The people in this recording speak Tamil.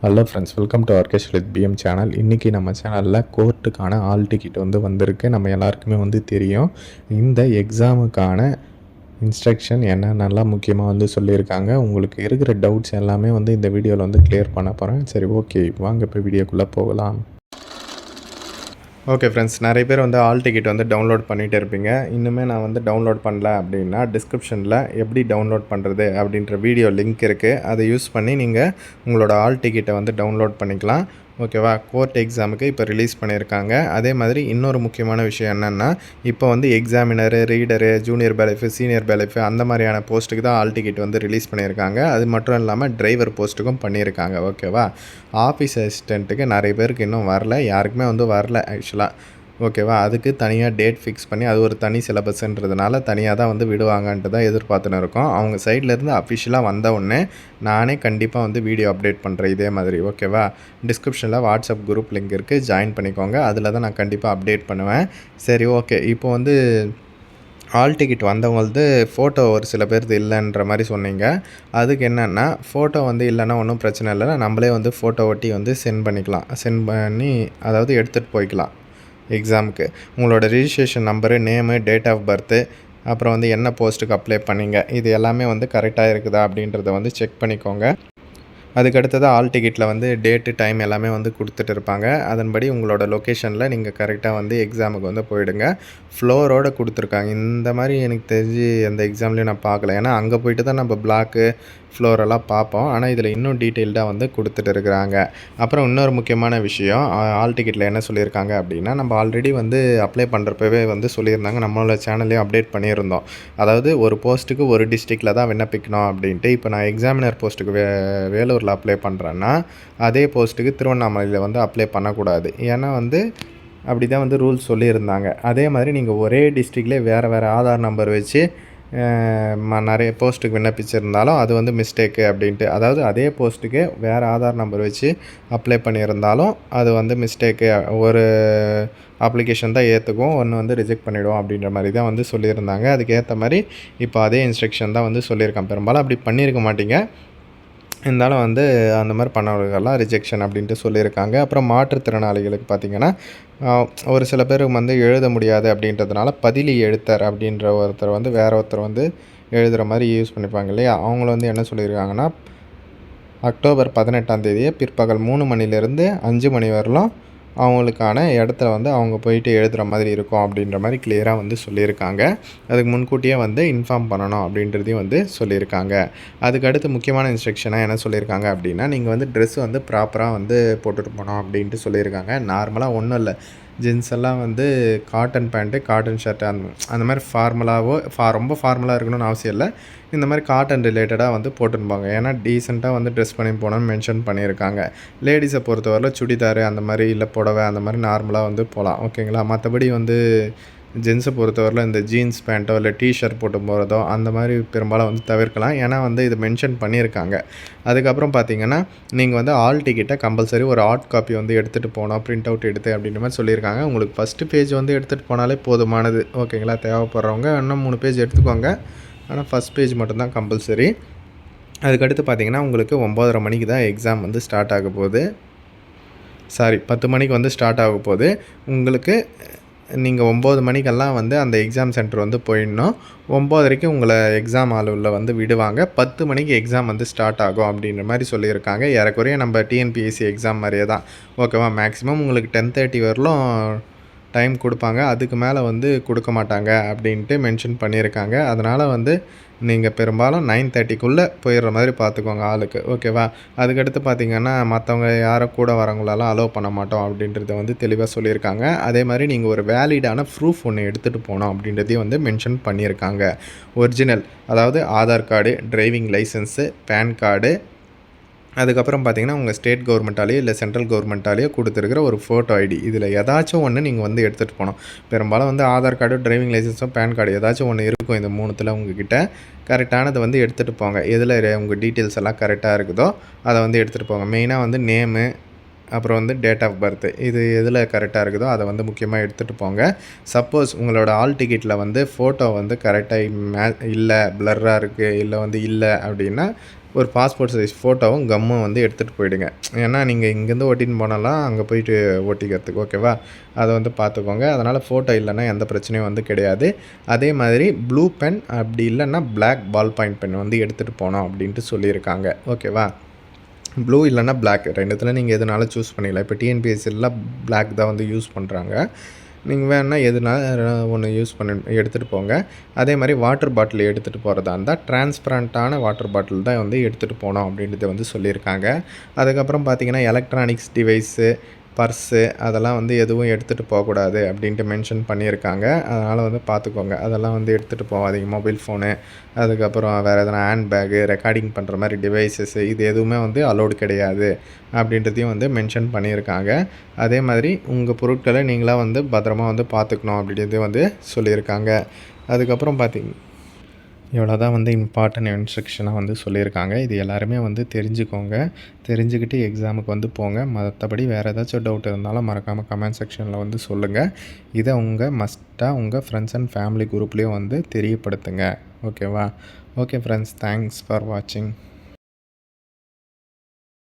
Hello friends welcome to Arkesh with PM channel இன்றைக்கி நம்ம சேனலில் கோர்ட்டுக்கான ஆல் டிக்கெட் வந்து வந்திருக்கு. நம்ம எல்லாருக்குமே வந்து தெரியும். இந்த எக்ஸாமுக்கான இன்ஸ்ட்ரக்ஷன் என்னென்னலாம் முக்கியமாக வந்து சொல்லியிருக்காங்க. உங்களுக்கு இருக்கிற டவுட்ஸ் எல்லாமே வந்து இந்த வீடியோவில் வந்து கிளியர் பண்ண போகிறேன் சரி ஓகே வாங்க இப்போ வீடியோக்குள்ளே போகலாம். ஓகே ஃப்ரெண்ட்ஸ் நிறைய பேர் வந்து ஆல் டிக்கெட் வந்து டவுன்லோட் பண்ணிகிட்டு இருப்பீங்க. இன்னுமே நான் வந்து டவுன்லோட் பண்ணல அப்படின்னா டிஸ்கிரிப்ஷனில் எப்படி டவுன்லோட் பண்ணுறது அப்படின்ற வீடியோ லிங்க் இருக்குது அதை யூஸ் பண்ணி நீங்கள் உங்களோட ஆல் டிக்கெட்டை வந்து டவுன்லோட் பண்ணிக்கலாம். ஓகேவா? கோர்ட் எக்ஸாமுக்கு இப்போ ரிலீஸ் பண்ணியிருக்காங்க. அதே மாதிரி இன்னொரு முக்கியமான விஷயம் என்னென்னா இப்போ வந்து examiner reader junior bailiff senior bailiff அந்த மாதிரியான போஸ்ட்டுக்கு தான் ஆல் டிக்கெட் வந்து ரிலீஸ் பண்ணியிருக்காங்க. அது மட்டும் இல்லாமல் டிரைவர் போஸ்ட்டுக்கும் பண்ணியிருக்காங்க. ஓகேவா? ஆஃபீஸ் அசிஸ்டண்ட்டுக்கு நிறைய பேருக்கு இன்னும் வரல. யாருக்குமே வந்து வரல ஆக்சுவலாக ஓகேவா? அதுக்கு தனியாக டேட் ஃபிக்ஸ் பண்ணி அது ஒரு தனி சிலபஸ்ன்றதுனால தனியாக தான் வந்து விடுவாங்கன்ட்டு தான் எதிர்பார்த்துன்னு இருக்கோம். அவங்க சைட்லேருந்து அஃபிஷியலாக வந்த உடனே நானே கண்டிப்பாக வந்து வீடியோ அப்டேட் பண்ணுறேன் இதே மாதிரி ஓகேவா? டிஸ்கிரிப்ஷனில் வாட்ஸ்அப் குரூப் லிங்க் இருக்குது ஜாயின் பண்ணிக்கோங்க. அதில் தான் நான் கண்டிப்பாக அப்டேட் பண்ணுவேன். சரி ஓகே. இப்போ வந்து ஆல் டிக்கெட் வந்தவங்களது ஃபோட்டோ ஒரு சில பேருக்கு இல்லைன்ற மாதிரி சொன்னீங்க. அதுக்கு என்னென்னா ஃபோட்டோ வந்து இல்லைன்னா ஒன்றும் பிரச்சனை இல்லை. நம்மளே வந்து ஃபோட்டோ ஒட்டி வந்து சென்ட் பண்ணிக்கலாம். சென்ட் பண்ணி அதாவது எடுத்துகிட்டு போய்க்கலாம். எக்ஸாமுக்கு உங்களோட registration number name date of birth அப்புறம் வந்து என்ன போஸ்ட்டுக்கு அப்ளை பண்ணீங்க? இது எல்லாமே வந்து கரெக்டாக இருக்குதா அப்படின்றத வந்து செக் பண்ணிக்கோங்க. அதுக்கடுத்ததாக ஆல் டிக்கெட்டில் வந்து டேட்டு டைம் எல்லாமே வந்து கொடுத்துட்டு இருப்பாங்க. அதன்படி உங்களோட லொக்கேஷனில் நீங்கள் கரெக்டாக வந்து எக்ஸாமுக்கு வந்து போயிடுங்க. ஃப்ளோரோடு கொடுத்துருக்காங்க. இந்த மாதிரி எனக்கு தெரிஞ்சு அந்த எக்ஸாம்லேயும் நான் பார்க்கல. ஏன்னா அங்கே போயிட்டு தான் நம்ம பிளாக்கு ஃப்ளோரெல்லாம் பார்ப்போம். ஆனால் இதில் இன்னும் டீட்டெயில்டாக வந்து கொடுத்துட்டு இருக்கிறாங்க. அப்புறம் இன்னொரு முக்கியமான விஷயம் ஆல் டிக்கெட்டில் என்ன சொல்லியிருக்காங்க அப்படின்னா நம்ம ஆல்ரெடி வந்து அப்ளை பண்ணுறப்பவே வந்து சொல்லியிருந்தாங்க. நம்மளோட சேனல்லையும் அப்டேட் பண்ணியிருந்தோம். அதாவது ஒரு போஸ்ட்டுக்கு ஒரு டிஸ்ட்ரிக்டில் தான் விண்ணப்பிக்கணும் அப்படின்ட்டு. இப்போ நான் எக்ஸாமினர் போஸ்ட்டுக்கு வே வேலூரில் அப்ளை பண்ணுறேன்னா அதே போஸ்ட்டுக்கு திருவண்ணாமலையில் வந்து அப்ளை பண்ணக்கூடாது. ஏன்னா வந்து அப்படி தான் வந்து ரூல்ஸ் சொல்லியிருந்தாங்க. அதே மாதிரி நீங்கள் ஒரே டிஸ்ட்ரிக்ட்லேயே வேறு வேறு ஆதார் நம்பர் வச்சு நிறைய போஸ்ட்டுக்கு விண்ணப்பிச்சிருந்தாலும் அது வந்து மிஸ்டேக்கு அப்படின்ட்டு. அதாவது அதே போஸ்ட்டுக்கு வேறு ஆதார் நம்பர் வச்சு அப்ளை பண்ணியிருந்தாலும் அது வந்து மிஸ்டேக்கு ஒரு அப்ளிகேஷன் தான் ஏற்றுக்கும் ஒன்று வந்து ரிஜெக்ட் பண்ணிவிடும் அப்படின்ற மாதிரி தான் வந்து சொல்லியிருந்தாங்க. அதுக்கேற்ற மாதிரி இப்போ அதே இன்ஸ்ட்ரக்ஷன் தான் வந்து சொல்லியிருக்கேன். பெரும்பாலும் அப்படி பண்ணியிருக்க மாட்டீங்க. இருந்தாலும் வந்து அந்த மாதிரி பண்ணவர்கள்லாம் ரிஜெக்ஷன் அப்படின்ட்டு சொல்லியிருக்காங்க. அப்புறம் மாற்றுத்திறனாளிகளுக்கு பார்த்திங்கன்னா ஒரு சில பேர் வந்து எழுத முடியாது அப்படின்றதுனால பதிலி எழுத்தர் அப்படின்ற ஒருத்தர் வந்து வேற ஒருத்தர் வந்து எழுதுகிற மாதிரி யூஸ் பண்ணிப்பாங்க இல்லையா? அவங்கள வந்து என்ன சொல்லியிருக்காங்கன்னா அக்டோபர் பதினெட்டாம் தேதியை பிற்பகல் மூணு மணிலேருந்து அஞ்சு மணி வரலாம். அவங்களுக்கான இடத்துல வந்து அவங்க போயிட்டு எழுதுகிற மாதிரி இருக்கும் அப்படின்ற மாதிரி கிளியராக வந்து சொல்லியிருக்காங்க. அதுக்கு முன்கூட்டியே வந்து இன்ஃபார்ம் பண்ணணும் அப்படின்றதையும் வந்து சொல்லியிருக்காங்க. அதுக்கு அடுத்து முக்கியமான இன்ஸ்ட்ரக்ஷனாக என்ன சொல்லியிருக்காங்க அப்படின்னா நீங்கள் வந்து ட்ரெஸ் வந்து ப்ராப்பராக வந்து போட்டுட்டு போனோம் அப்படின்ட்டு சொல்லியிருக்காங்க. நார்மலாக ஒன்றும் இல்லை. ஜென்ஸ் எல்லாம் வந்து காட்டன் பேண்ட்டு காட்டன் ஷர்ட்டு அந்த அந்த மாதிரி ஃபார்மலாகவோ ஃபா ரொம்ப ஃபார்மலாக இருக்கணும்னு அவசியம் இல்லை. இந்த மாதிரி காட்டன் ரிலேட்டடாக வந்து போட்டுருப்பாங்க. ஏன்னா டீசெண்டாக வந்து ட்ரெஸ் பண்ணி போனோம்னு மென்ஷன் பண்ணியிருக்காங்க. லேடிஸை பொறுத்தவரையில் சுடிதார் அந்த மாதிரி இல்லை புடவை அந்த மாதிரி நார்மலாக வந்து போகலாம். ஓகேங்களா மற்றபடி வந்து ஜென்ஸை பொறுத்தவரையில் இந்த ஜீன்ஸ் பேண்ட்டோ இல்லை டிஷர்ட் போட்டு போகிறதோ அந்த மாதிரி பெரும்பாலும் வந்து தவிர்க்கலாம். ஏன்னா வந்து இது மென்ஷன் பண்ணியிருக்காங்க. அதுக்கப்புறம் பார்த்தீங்கன்னா நீங்கள் வந்து ஆல் டிக்கெட்டை கம்பல்சரி ஒரு ஆர்ட் காப்பி வந்து எடுத்துகிட்டு போனோம் ப்ரிண்ட் அவுட் எடுத்து அப்படின்ற மாதிரி சொல்லியிருக்காங்க. உங்களுக்கு ஃபஸ்ட்டு பேஜ் வந்து எடுத்துகிட்டு போனாலே போதுமானது. ஓகேங்களா தேவைப்படுறவங்க இன்னும் மூணு பேஜ் எடுத்துக்கோங்க. ஆனால் ஃபஸ்ட் பேஜ் மட்டும்தான் கம்பல்சரி அதுக்கடுத்து பார்த்தீங்கன்னா உங்களுக்கு ஒம்போதரை மணிக்கு தான் எக்ஸாம் வந்து ஸ்டார்ட் ஆக போகுது. சாரி பத்து மணிக்கு வந்து ஸ்டார்ட் ஆக போகுது. உங்களுக்கு நீங்கள் ஒம்பது மணிக்கெல்லாம் வந்து அந்த எக்ஸாம் சென்டர் வந்து போயிடணும். ஒம்போதரைக்கு உங்களை எக்ஸாம் ஆளுவில் வந்து விடுவாங்க. பத்து மணிக்கு எக்ஸாம் வந்து ஸ்டார்ட் ஆகும் அப்படின்ற மாதிரி சொல்லியிருக்காங்க. ஏறக்குறைய நம்ம டிஎன்பிஎஸ்சி எக்ஸாம் மாதிரியே தான். ஓகேவா மேக்ஸிமம் உங்களுக்கு டென் தேர்ட்டி வரலும் டைம் கொடுப்பாங்க. அதுக்கு மேலே வந்து கொடுக்க மாட்டாங்க அப்படின்ட்டு மென்ஷன் பண்ணியிருக்காங்க. அதனால் வந்து நீங்கள் பெரும்பாலும் நைன் தேர்ட்டிக்குள்ளே போயிடுற மாதிரி பார்த்துக்கோங்க ஆளுக்கு. ஓகேவா அதுக்கடுத்து பார்த்திங்கன்னா மற்றவங்க யாரும் கூட வரவங்களெல்லாம் அலோவ் பண்ண மாட்டோம் அப்படின்றத வந்து தெளிவாக சொல்லியிருக்காங்க. அதே மாதிரி நீங்கள் ஒரு வேலிடான ப்ரூஃப் ஒன்று எடுத்துகிட்டு போனோம் அப்படின்றதையும் வந்து மென்ஷன் பண்ணியிருக்காங்க. ஒரிஜினல் அதாவது Aadhaar card driving license PAN card அதுக்கப்புறம் பார்த்தீங்கன்னா உங்கள் ஸ்டேட் கவர்மெண்ட்டாலேயோ இல்லை சென்ட்ரல் கவர்மெண்ட்டாலேயோ கொடுத்துருக்கிற ஒரு ஃபோட்டோ ஐடி இதில் ஏதாச்சும் ஒன்று நீங்கள் வந்து எடுத்துகிட்டு போகணும். பெரும்பாலும் வந்து ஆதார் கார்டு டிரைவிங் லைசன்ஸோ பேன் கார்டு ஏதாச்சும் ஒன்று இருக்கும் இந்த மூணுத்தில் உங்ககிட்ட. கரெக்டானதை வந்து எடுத்துகிட்டு போங்க. எதில் உங்கள் டீட்டெயில்ஸ் எல்லாம் கரெக்டாக இருக்குதோ அதை வந்து எடுத்துகிட்டு போங்க. மெயினாக வந்து நேமு அப்புறம் வந்து டேட் ஆஃப் பர்த் இது எதில் கரெக்டாக இருக்குதோ அதை வந்து முக்கியமாக எடுத்துகிட்டு போங்க. சப்போஸ் உங்களோட ஆல் டிக்கெட்டில் வந்து ஃபோட்டோ வந்து கரெக்டாக மே இல்லை ப்ளர்ராக இருக்குது இல்லை வந்து இல்லை அப்படின்னா ஒரு பாஸ்போர்ட் சைஸ் ஃபோட்டோவும் கம்மும் வந்து எடுத்துகிட்டு போயிடுங்க. ஏன்னா நீங்கள் இங்கேருந்து ஓட்டின்னு போனாலாம் அங்கே போயிட்டு ஓட்டிக்கிறதுக்கு ஓகேவா? அதை வந்து பார்த்துக்கோங்க. அதனால் ஃபோட்டோ இல்லைன்னா எந்த பிரச்சனையும் வந்து கிடையாது. அதே மாதிரி ப்ளூ பென் அப்படி இல்லைன்னா பிளாக் பால் பாயிண்ட் பென் வந்து எடுத்துகிட்டு போனோம் அப்படின்ட்டு சொல்லியிருக்காங்க. ஓகேவா? ப்ளூ இல்லைன்னா பிளாக் ரெண்டுத்தில் நீங்கள் எதுனாலும் சூஸ் பண்ணிக்கலாம் இப்போ டிஎன்பிஎஸ்சிலாம் பிளாக் தான் வந்து யூஸ் பண்ணுறாங்க நீங்கள் வேணால் எதுனா ஒன்று யூஸ் பண்ணி எடுத்துகிட்டு போங்க. அதே மாதிரி வாட்டர் பாட்டில் எடுத்துகிட்டு போகிறதா இருந்தால் டிரான்ஸ்பரண்ட்டான வாட்டர் பாட்டில் தான் வந்து எடுத்துகிட்டு போனோம் அப்படின்றத வந்து சொல்லியிருக்காங்க. அதுக்கப்புறம் பார்த்தீங்கன்னா எலக்ட்ரானிக்ஸ் டிவைஸு பர்ஸு அதெல்லாம் வந்து எதுவும் எடுத்துகிட்டு போகக்கூடாது அப்படின்ட்டு மென்ஷன் பண்ணியிருக்காங்க. அதனால் வந்து பார்த்துக்கோங்க. அதெல்லாம் வந்து எடுத்துகிட்டு போகாதீங்க. மொபைல் ஃபோனு அதுக்கப்புறம் வேறு எதனா ஹேண்ட் பேகு ரெக்கார்டிங் பண்ணுற மாதிரி டிவைசஸ்ஸு இது எதுவுமே வந்து அலோடு கிடையாது அப்படின்றதையும் வந்து மென்ஷன் பண்ணியிருக்காங்க. அதே மாதிரி உங்கள் பொருட்களை நீங்களாக வந்து பத்திரமா வந்து பார்த்துக்கணும் அப்படின்றதையும் வந்து சொல்லியிருக்காங்க. அதுக்கப்புறம் பார்த்திங்க இவ்வளோ தான் வந்து இம்பார்ட்டன்ட் இன்ஸ்ட்ரக்ஷனாக வந்து சொல்லியிருக்காங்க. இது எல்லாருமே வந்து தெரிஞ்சுக்கோங்க. தெரிஞ்சுக்கிட்டு எக்ஸாமுக்கு வந்து போங்க. மற்றபடி வேறு ஏதாச்சும் டவுட் இருந்தாலும் மறக்காமல் கமெண்ட் செக்ஷனில் வந்து சொல்லுங்கள் இதை உங்கள் மஸ்ட்டாக உங்கள் ஃப்ரெண்ட்ஸ் அண்ட் ஃபேமிலி குரூப்லேயும் வந்து தெரியப்படுத்துங்க. ஓகேவா ஓகே ஃப்ரெண்ட்ஸ் தேங்க்ஸ் ஃபார் வாட்சிங்